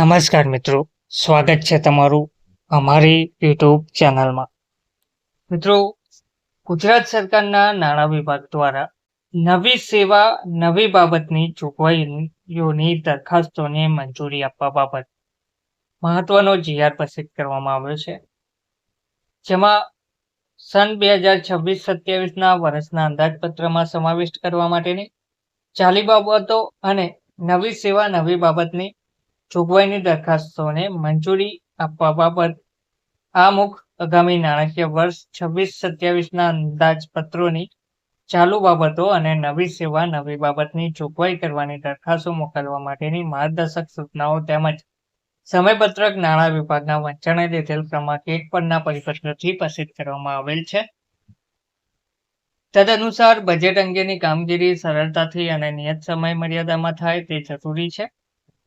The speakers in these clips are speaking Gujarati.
નમસ્કાર મિત્રો. સ્વાગત છે તમારું અમારી યુટ્યુબ ચેનલમાં. મિત્રો, ગુજરાત સરકારના નાણાં વિભાગ દ્વારા નવી સેવા, નવી બાબતની જોગવાઈઓની દરખાસ્તોને મંજૂરી આપવા બાબત મહત્વનો જીઆર પસંદ કરવામાં આવ્યો છે. જેમાં સન બે હજાર છવ્વીસ સત્યાવીસના વર્ષના અંદાજપત્રમાં સમાવિષ્ટ કરવા માટેની ચાલી બાબતો અને નવી સેવા, નવી બાબતની જોગવાઈની દરખાસ્તોને મંજૂરી આપવા બાબત આ મુખ આગામી નાણાકીય વર્ષ છવ્વીસ સત્યાવીસના અંદાજપત્રોની ચાલુ બાબતો અને નવી સેવા, નવી બાબતની જોગવાઈ કરવાની દરખાસ્તો મોકલવા માટેની માર્ગદર્શક સૂચનાઓ તેમજ સમયપત્રક નાણાં વિભાગના વંચાણે લીધેલ ક્રમાંક એક પરના પરિપત્રથી પ્રસિદ્ધ કરવામાં આવેલ છે. તદનુસાર બજેટ અંગેની કામગીરી સરળતાથી અને નિયત સમય મર્યાદામાં થાય તે જરૂરી છે.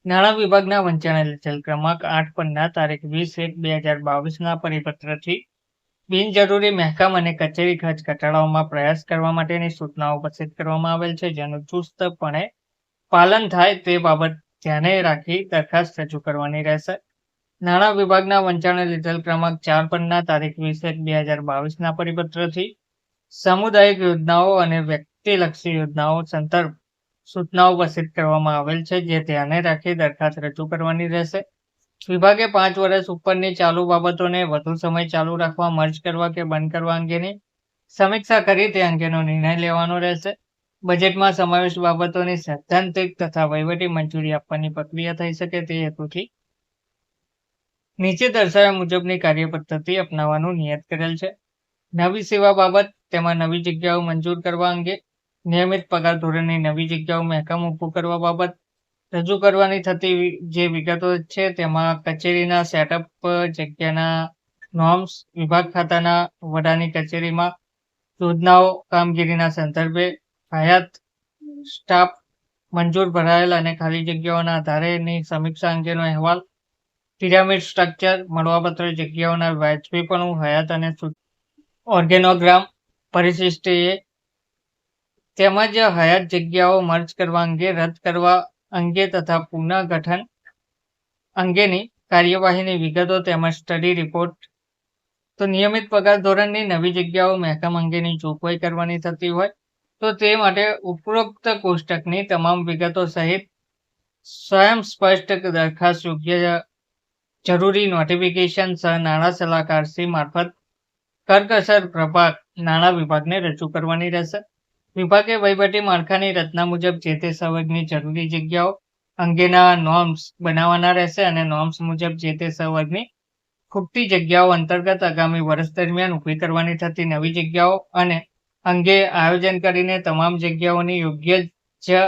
નાણાં વિભાગના વંચાણેલ લીધેલ ક્રમાંક આઠ પરના તારીખ વીસ એક બે હજાર બાવીસના પરિપત્રથી બિનજરૂરી મહેકમ અને કચેરી ખર્ચ ઘટાડવામાં પ્રયાસ કરવા માટેની સૂચનાઓ ઉપસ્થિત કરવામાં આવેલ છે, જેનું ચુસ્તપણે પાલન થાય તે બાબત ધ્યાને રાખી દરખાસ્ત રજૂ કરવાની રહેશે. નાણાં વિભાગના વંચાણે લીધેલ ક્રમાંક ચાર પરના તારીખ વીસ એક બે હજાર બાવીસના પરિપત્રથી સામુદાયિક યોજનાઓ અને વ્યક્તિલક્ષી યોજનાઓ સંદર્ભ સૂચનાઓ પસાર કરવામાં આવેલ છે, જે ધ્યાને રાખી દરખાસ્ત રજૂ કરવાની રહેશે. વિભાગે પાંચ વર્ષ ઉપરની ચાલુ બાબતોને વધુ સમય ચાલુ રાખવા, મર્જ કરવા કે બંધ કરવા અંગેની સમીક્ષા કરી તે અંગેનો નિર્ણય લેવાનો રહેશે. બજેટમાં સમાવેશ બાબતોની સૈદ્ધાંતિક તથા વહીવટી મંજૂરી આપવાની પ્રક્રિયા થઈ શકે તે હેતુથી નીચે દર્શાવ્યા મુજબની કાર્યપદ્ધતિ અપનાવવાનું નિયત કરેલ છે. નવી સેવા બાબત, તેમાં નવી જગ્યાઓ મંજૂર કરવા અંગે નિયમિત પગાર ધોરણની નવી જગ્યાઓ મહેકમ ઊભું કરવા બાબત રજૂ કરવાની થતી જે વિગતો છે તેમાં કચેરીના સેટઅપ જગ્યાના નોર્મ્સ વિભાગ ખાતાના વડાની કચેરીમાં યોજનાઓ, કામગીરીના સંદર્ભે હયાત સ્ટાફ મંજૂર ભરાયેલ અને ખાલી જગ્યાઓના આધારેની સમીક્ષા અંગેનો અહેવાલ પિરામિડ સ્ટ્રક્ચર મળવાપત્ર જગ્યાઓના વાજબીપણું હયાત અને ઓર્ગેનોગ્રામ પરિશિષ્ટએ તેમજ હયાત જગ્યાઓ મર્જ કરવા અંગે, રદ કરવા અંગે તથા પુનઃગઠન અંગેની કાર્યવાહીની વિગતો તેમજ સ્ટડી રિપોર્ટ તો નિયમિત પગાર ધોરણની નવી જગ્યાઓ, મહેકમ અંગેની જોગવાઈ કરવાની થતી હોય, તો તે માટે ઉપરોક્ત કોષ્ટકની તમામ વિગતો સહિત સ્વયં સ્પષ્ટ દરખાસ્ત યોગ્ય જરૂરી નોટિફિકેશન સહ નાણાં સલાહકારશ્રી મારફત કરકસર પ્રભાગ નાણાં વિભાગને રજૂ કરવાની રહેશે. વિભાગે વહીવટી માળખાની રચના મુજબ જે તે સંવર્ગની જરૂરી જગ્યાઓ અંગેના નોર્મ્સ બનાવવાના રહેશે અને નોર્મ્સ મુજબ જે તે સંવર્ગની ખૂટતી જગ્યાઓ અંતર્ગત આગામી વર્ષ દરમિયાન ઊભી કરવાની થતી નવી જગ્યાઓ અને અંગે આયોજન કરીને તમામ જગ્યાઓની યોગ્ય જ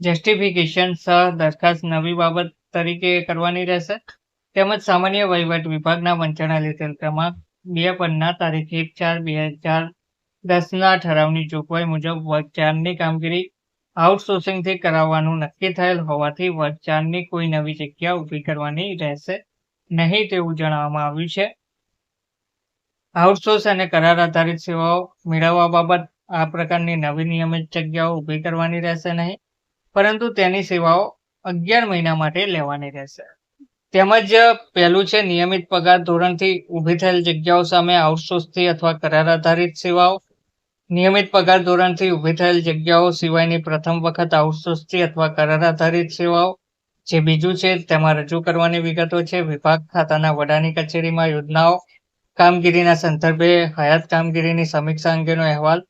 જસ્ટિફિકેશન સહ દરખાસ્ત નવી બાબત તરીકે કરવાની રહેશે. તેમજ સામાન્ય વહીવટ વિભાગના વંચાણા લીધેલ ક્રમાંક બે પરના તારીખ એક ચાર બે હજાર દસના ઠરાવની જોગવાઈ મુજબ વર્ગ કામગીરી આઉટસોર્સિંગથી કરાવવાનું નક્કી થયેલ હોવાથી વર્ગ કોઈ નવી જગ્યા ઊભી કરવાની રહેશે નહીં તેવું જણાવવામાં આવ્યું છે. આઉટસોર્સ અને કરાર આધારિત સેવાઓ મેળવવા બાબત આ પ્રકારની નવી નિયમિત જગ્યાઓ ઊભી કરવાની રહેશે નહીં, પરંતુ તેની સેવાઓ અગિયાર મહિના માટે લેવાની રહેશે. તેમજ પહેલું છે નિયમિત પગાર ધોરણથી ઊભી થયેલ જગ્યાઓ સામે આઉટસોર્સથી અથવા કરાર આધારિત સેવાઓ નિયમિત પગાર ધોરણથી ઊભી થયેલ જગ્યાઓ સિવાયની પ્રથમ વખત આઉટસોર્સથી અથવા કરાર આધારિત સેવાઓ, જે બીજું છે, તેમાં રજૂ કરવાની વિગતો છે. વિભાગ ખાતાના વડાની કચેરીમાં યોજનાઓ, કામગીરીના સંદર્ભે હયાત કામગીરીની સમીક્ષા અંગેનો અહેવાલ,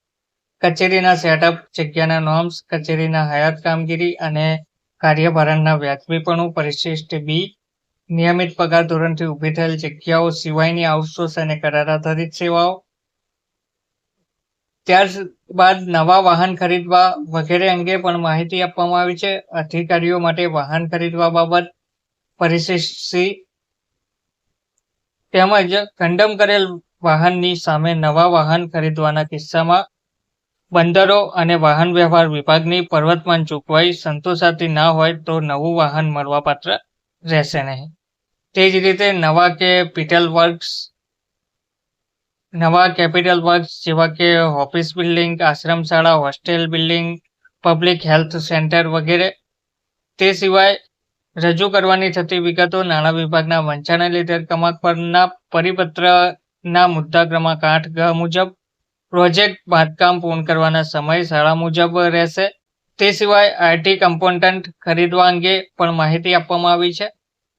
કચેરીના સેટઅપ જગ્યાના નોર્મ્સ કચેરીના હયાત કામગીરી અને કાર્યભારણના વ્યાજબીપણું પરિશિષ્ટ બી નિયમિત પગાર ધોરણથી ઊભી થયેલ જગ્યાઓ સિવાયની આઉટસોર્સ અને કરાર આધારિત સેવાઓ ત્યારબાદ નવા વાહન ખરીદવા વગેરે અંગે પણ માહિતી આપવામાં આવી છે. અધિકારીઓ માટે વાહન ખરીદવા બાબત પરિશિષ્ટ તેમજ કંડમ કરેલ વાહનની સામે નવા વાહન ખરીદવાના કિસ્સામાં બંદરો અને વાહન વ્યવહાર વિભાગની પર્વતમાન ચૂકવાઈ સંતોષાતી ના હોય તો નવું વાહન મળવાપાત્ર રહેશે નહીં. તે જ રીતે નવા કે પીટલ વર્ક્સ નવા કેપિટલ વર્ક્સ જેવા કે ઓફિસ બિલ્ડિંગ, આશ્રમ શાળા, hostel building, public health centre વગેરે. તે સિવાય રજૂ કરવાની થતી વિગતો નાણાં વિભાગના વંચાણે લીધેલ ક્રમાંક પરના પરિપત્રના મુદ્દા ક્રમાંક આઠ ગ મુજબ, પ્રોજેક્ટ બાંધકામ પૂર્ણ કરવાના સમય શાળા મુજબ રહેશે. તે સિવાય આઈટી કમ્પોન્ટન્ટ ખરીદવા અંગે પણ માહિતી આપવામાં આવી છે.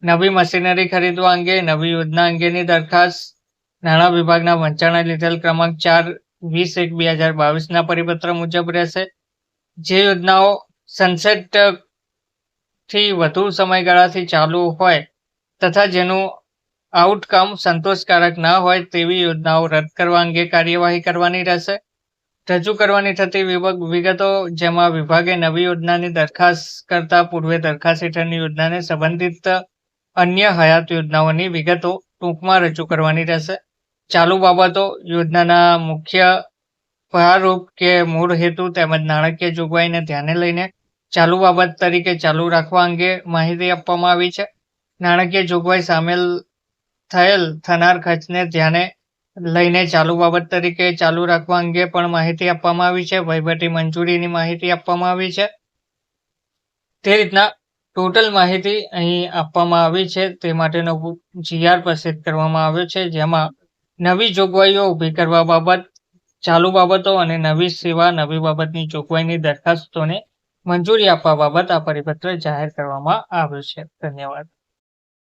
નવી મશીનરી ખરીદવા અંગે, નવી યોજના અંગેની દરખાસ્ત નાણાં વિભાગના વંચાણે લીધેલ ક્રમાંક ચાર વીસ એક બે હજાર બાવીસના પરિપત્ર મુજબ રહેશે. જે યોજનાઓ સનસેટથી વધુ સમયગાળાથી ચાલુ હોય તથા જેનું આઉટકમ સંતોષકારક ના હોય તેવી યોજનાઓ રદ કરવા અંગે કાર્યવાહી કરવાની રહેશે. રજૂ કરવાની થતી વિગતો જેમાં વિભાગે નવી યોજનાની દરખાસ્ત કરતા પૂર્વે દરખાસ્ત હેઠળની યોજનાને સંબંધિત અન્ય હયાત યોજનાઓની વિગતો ટૂંકમાં રજૂ કરવાની રહેશે. ચાલુ બાબતો, યોજનાના મુખ્ય ભારૂપ કે મૂળ હેતુ તેમજ નાણાકીય જોગવાઈને ધ્યાને લઈને ચાલુ બાબત તરીકે ચાલુ રાખવા અંગે માહિતી આપવામાં આવી છે. નાણાકીય જોગવાઈ સામેલ થયેલ થનાર ખર્ચને ધ્યાને લઈને ચાલુ બાબત તરીકે ચાલુ રાખવા અંગે પણ માહિતી આપવામાં આવી છે. વહીવટી મંજૂરીની માહિતી આપવામાં આવી છે. તે રીતના ટોટલ માહિતી અહીં આપવામાં આવી છે. તે માટેનો જીઆર પ્રસિદ્ધ કરવામાં આવ્યો છે, જેમાં નવી જોગવાઈઓ ઊભી કરવા બાબત, ચાલુ બાબતો અને નવી સેવા, નવી બાબતની જોગવાઈની દરખાસ્તોને મંજૂરી આપવા બાબત આ પરિપત્ર જાહેર કરવામાં આવ્યો છે. ધન્યવાદ.